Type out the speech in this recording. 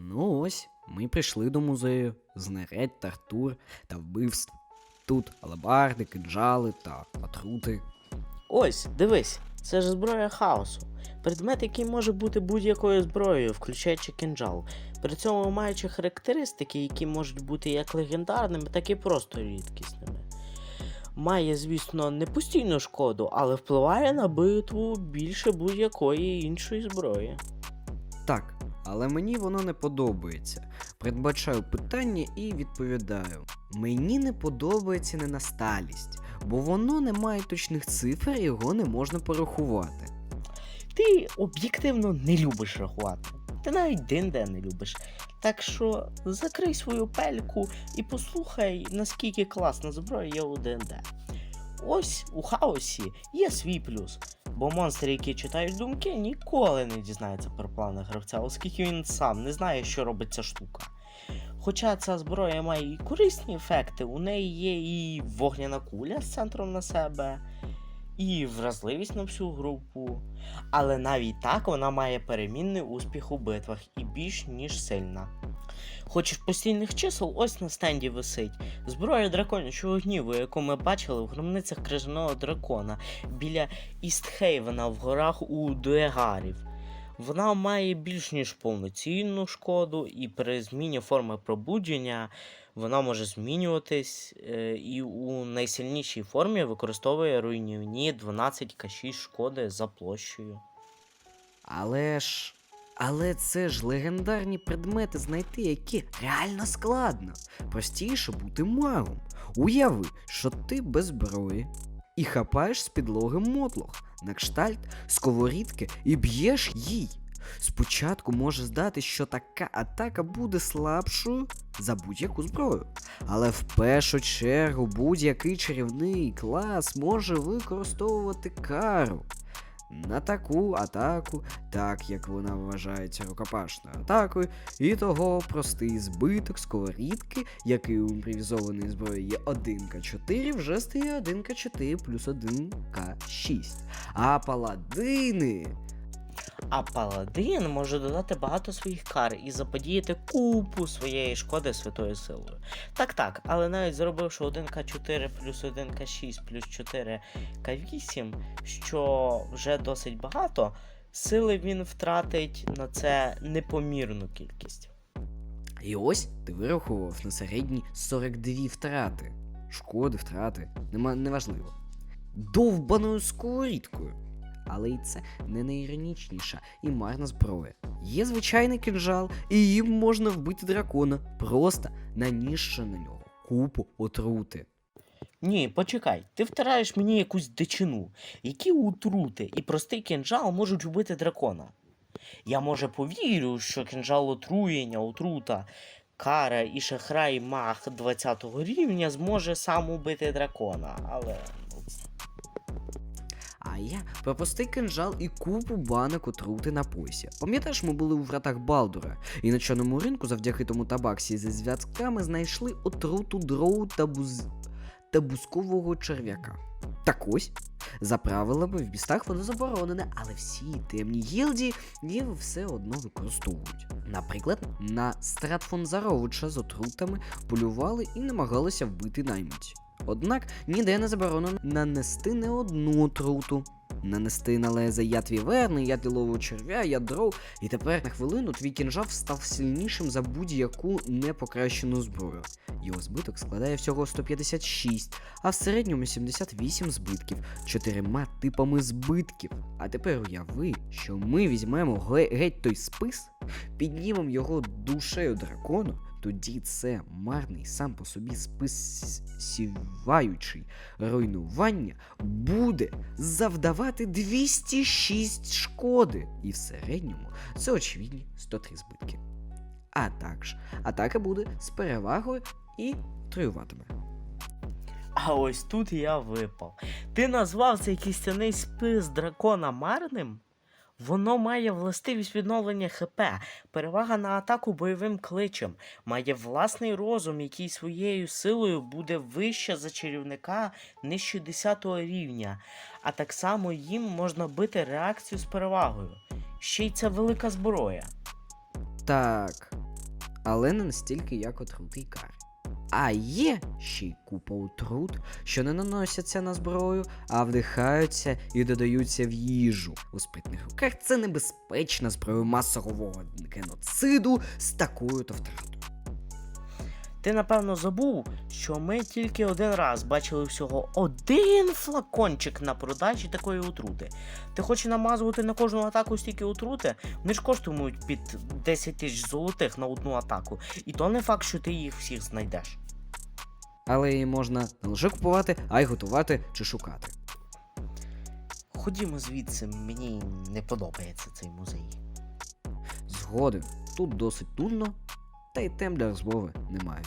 Ну ось, ми прийшли до музею, знарядь, тартур та вбивств. Тут алабарди, кинджали та отрути. Ось, дивись, це ж зброя хаосу. Предмет, який може бути будь-якою зброєю, включаючи кинджал, при цьому маючи характеристики, які можуть бути як легендарними, так і просто рідкісними. Має, звісно, не постійну шкоду, але впливає на битву більше будь-якої іншої зброї. Так, але мені воно не подобається. Передбачаю питання і відповідаю. Мені не подобається ненасталість, бо воно не має точних цифр і його не можна порахувати. Ти об'єктивно не любиш рахувати. Ти навіть динде не любиш. Так що закрий свою пельку і послухай, наскільки класна зброя є у ДНД. Ось у хаосі є свій плюс, бо монстри, які читають думки, ніколи не дізнаються про плани гравця, оскільки він сам не знає, що робить ця штука. Хоча ця зброя має і корисні ефекти, у неї є і вогняна куля з центром на себе, і вразливість на всю групу. Але навіть так вона має перемінний успіх у битвах і більш ніж сильна. Хочеш постійних чисел, ось на стенді висить. Зброя драконячого гніву, яку ми бачили в гробницях крижаного дракона біля Істхейвена в горах у Дуегарів. Вона має більш ніж повноцінну шкоду, і при зміні форми пробудження вона може змінюватись, е, і у найсильнішій формі використовує руйнівні 12к6 шкоди за площею. Але ж. Але це ж легендарні предмети знайти, які реально складно. Простіше бути магом. Уяви, що ти без зброї і хапаєш з підлоги мотлох на кштальт сковорідки і б'єш їй. Спочатку може здати, що така атака буде слабшою за будь-яку зброю. Але в першу чергу будь-який чарівний клас може використовувати кару на таку атаку, так як вона вважається рукопашною атакою, і того простий збиток сковорідки, який у імпровізованої зброї є 1К4, вже стає 1К4 плюс 1К6. А паладини. А паладин може додати багато своїх кар і заподіяти купу своєї шкоди святою силою. Так так, але навіть зробивши 1К4 плюс 1К6 плюс 4К8, що вже досить багато, сили він втратить на це непомірну кількість. І ось ти вирахував на середні 42 втрати. Шкоди, втрати, нема, неважливо. Довбаною сковорідкою. Але і це не найіронічніша і марна зброя. Є звичайний кінжал, і їм можна вбити дракона, просто нанісши на нього купу отрути. Ні, почекай, ти втираєш мені якусь дичину. Які отрути і простий кінжал можуть вбити дракона. Я може повірю, що кінжал отруєння, отрута, кара і шахрай маг 20 рівня зможе сам убити дракона, але. Ну, А я про простий кинжал і купу банок отрути на поясі. Пам'ятаєш, ми були у вратах Балдура, і на чорному ринку завдяки тому табаксі зі зв'язками знайшли отруту дроу та буз... та черв'яка. Так ось, за правилами в містах воно заборонене, але всі темні гілдії її все одно використовують. Наприклад, на Стратфонзаровича з отрутами полювали і намагалися вбити наймиті. Однак ніде не заборонено нанести не одну отруту. Нанести на лезе яд віверни, яд лілового черв'я, яд дров, і тепер на хвилину твій кінжал став сильнішим за будь-яку непокращену зброю. Його збиток складає всього 156, а в середньому 78 збитків, чотирма типами збитків. А тепер уяви, що ми візьмемо геть той спис, піднімемо його душею дракону, тоді це марний сам по собі спис сіваючий руйнування буде завдавати 206 шкоди, і в середньому це очевидні 103 збитки. А також атака буде з перевагою і троюватиме. А ось тут я випав. Ти назвав цей кістяний спис дракона марним? Воно має властивість відновлення ХП, перевага на атаку бойовим кличем, має власний розум, який своєю силою буде вище за чарівника нижче 10 рівня, а так само їм можна бити реакцію з перевагою. Ще й це велика зброя. Так, але не настільки, як отрутий карі. А є ще й купа отрут, що не наносяться на зброю, а вдихаються і додаються в їжу. У спритних руках це небезпечна зброя масового геноциду з такою то втратою. Ти напевно забув, що ми тільки один раз бачили всього один флакончик на продажі такої отрути. Ти хочеш намазувати на кожну атаку стільки отрути? Вони ж коштують під 10 тисяч золотих на одну атаку. І то не факт, що ти їх всіх знайдеш. Але її можна не лише купувати, а й готувати чи шукати. Ходімо звідси, мені не подобається цей музей. Згоден, тут досить нудно, та й тем для розмови немає.